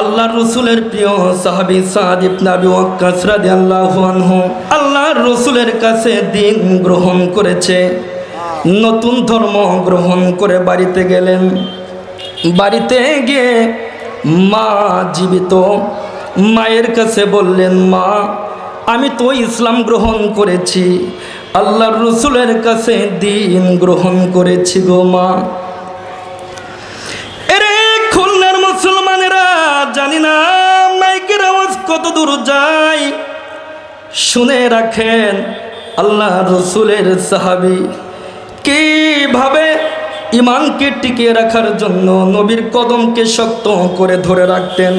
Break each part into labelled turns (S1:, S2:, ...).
S1: আল্লাহর রসুলের প্রিয় সাহাবি সাদ ইবনে আবি ওয়াক্কাস রাদিয়াল্লাহু আনহু আল্লাহর রসুলের কাছে দিন গ্রহণ করেছে। নতুন ধর্ম গ্রহণ করে বাড়িতে গেলেন। বাড়িতে গিয়ে মা জীবিত। মায়ের কাছে বললেন, মা, আমি তো ইসলাম গ্রহণ করেছি। আল্লাহর রসুলের কাছে দিন গ্রহণ করেছি গো মা। জানি না, মাইকের আওয়াজ কত দূর যায়। শুনে রাখেন আল্লাহ রসুলের সাহাবি। কীভাবে ইমানকে টিকিয়ে রাখার জন্য নবীর কদমকে শক্ত করে ধরে রাখতেন।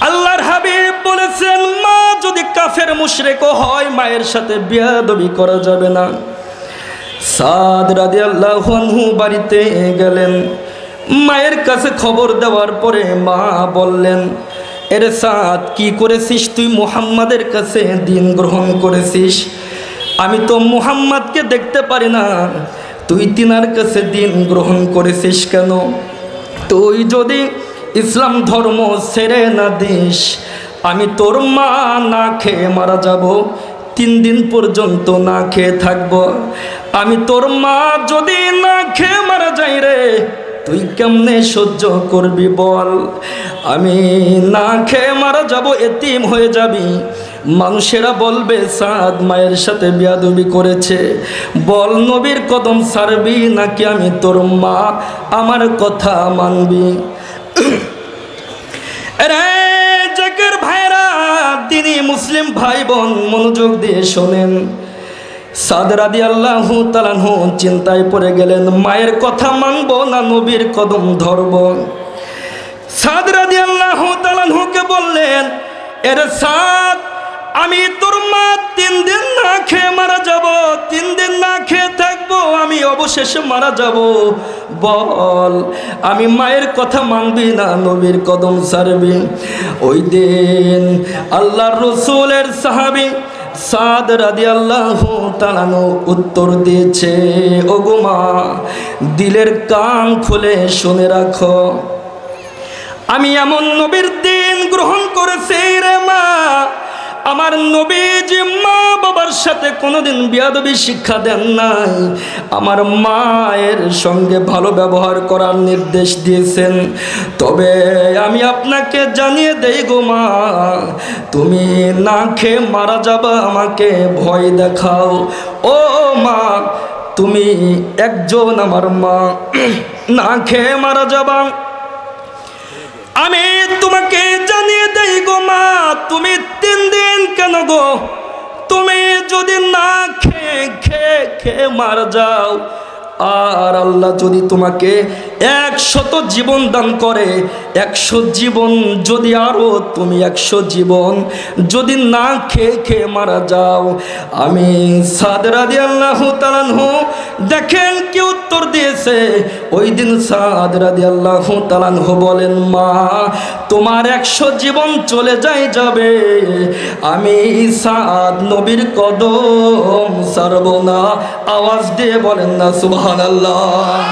S1: আল্লাহর হাবিব বলেছেন, মা যদি কাফের মুশরেকও হয়, মায়ের সাথে বিয়াদবি করা যাবে না। সাদ রাদি আল্লাহ বাড়িতে গেলেন। মায়ের কাছে খবর দেওয়ার পরে মা বললেন, এরে সাদ, কি করেছিস তুই? মুহাম্মাদের কাছে দিন গ্রহণ করেছিস। আমি তো মুহাম্মাদকে দেখতে পারি না। তুই তিনার কাছে দিন গ্রহণ করেছিস কেন? তুই যদি ইসলাম ধর্ম ছেড়ে না দিস, আমি তোর মা না খেয়ে মারা যাব। তিন দিন পর্যন্ত না খেয়ে থাকব। আমি তোর মা যদি না খেয়ে মারা যাই রে তুই কেমনে সহ্য করবি বল? আমি না খেয়ে মারা যাব, এতিম হয়ে যাবি। মানুষেরা বলবে, সাদ মায়ের সাথে বিয়াদবি করেছে। বল, নবীর কদম সারবি নাকি আমি তোর মা? আমার কথা মানবি। রে ভাইরা তিনি মুসলিম ভাই বোন, মনোযোগ দিয়ে শোনেন। সাদরাদি আল্লাহ তালানহু চিন্তায় পড়ে গেলেন, মায়ের কথা মানব না নবীর কদম ধরব? সাদরাদি আল্লাহ তালানহুকে বললেন, এর সাদ, আমি তোর মা তিন দিন না খেয়ে মারা যাব, তিন দিন না খেয়ে থাকব, আমি অবশেষে মারা যাব। বল, আমি মায়ের কথা মানবি না নবীর কদম সারবি? ওই দিন আল্লাহর রসুলের সাহাবি সাদ রাদি আল্লাহ তালানো উত্তর দিয়েছে ওগুমা দিলের কান খুলে শুনে রাখো। আমি এমন নবীর দিন গ্রহণ করেছি রে মা আমার নবীজি মা বাবার সাথে কোনোদিন বিয়াদবি শিক্ষা দেন নাই। আমার মায়ের সঙ্গে ভালো ব্যবহার করার নির্দেশ দিয়েছেন। তবে আমি আপনাকে জানিয়ে দেই গো মা, তুমি না খেয়ে মারা যাবা, আমাকে ভয় দেখাও। ও মা, তুমি একজন আমার মা, না খেয়ে মারা যাবা। আমি তোমাকে জানিয়ে দেই গো মা, তুমি কেন গো তুমি যদি না খেয়ে খেয়ে খেয়ে মার যাও আর আল্লাহ যদি তোমাকে একশত জীবন দান করে একশো জীবন যদি আরও তুমি একশো জীবন যদি না খেয়ে খেয়ে মারা যাও। আমি সাদরাদি আল্লাহ তালানহু দেখেন কি উত্তর দিয়েছে। ওই দিন সাদরাদি আল্লাহ তালানহু বলেন, মা, তোমার একশো জীবন চলে যায় যাবে। আমি সাদ নবীর কদম সারব না। আওয়াজ দিয়ে বলেন না সুবহান আল্লাহ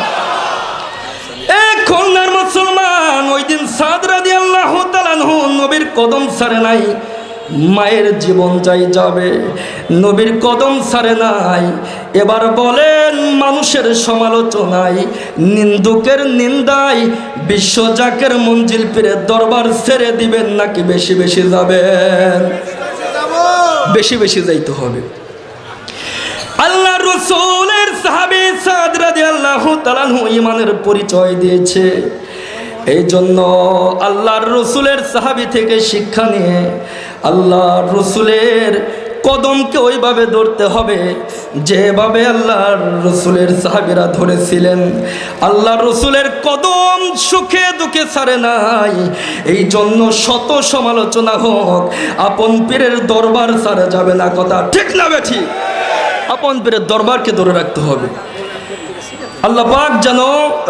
S1: খুলনার মুসলমান, ওই দিন সাদরা দিয়ে আল্লাহ নবীর কদম সারে নাই, মায়ের জীবন যাই যাবে, নবীর কদম সারে নাই। এবার বলেন, মানুষের সমালোচনায়, নিন্দুকের নিন্দায় বিশ্বজাকের মঞ্জিল পেরে দরবার ছেড়ে দিবেন নাকি বেশি বেশি যাবেন? বেশি বেশি যাইতে হবে। রসুলের সাহাবি সাদরাদি আল্লাহ তালানহু ইমানের পরিচয় দিয়েছে। এই জন্য আল্লাহর রসুলের সাহাবি থেকে শিক্ষা নিয়ে আল্লাহর রসুলের কদমকে ওইভাবে ধরতে হবে, যেভাবে আল্লাহর রসুলের সাহাবিরা ধরেছিলেন। আল্লাহ রসুলের কদম সুখে দুঃখে ছাড়ে নাই। এই জন্য শত সমালোচনা হোক, আপন পীরের দরবার ছাড়া যাবে না, কথা ঠিক না বেঠি আপন পীরের দরবারকে ধরে রাখতে হবে। আল্লাহ পাক যেন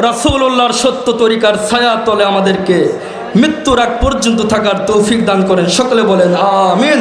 S1: রাসৌল্লাহর সত্য তরিকার ছায়া তলে আমাদেরকে মৃত্যুর আগ পর্যন্ত থাকার তৌফিক দান করেন। সকলে বলেন, আমিন।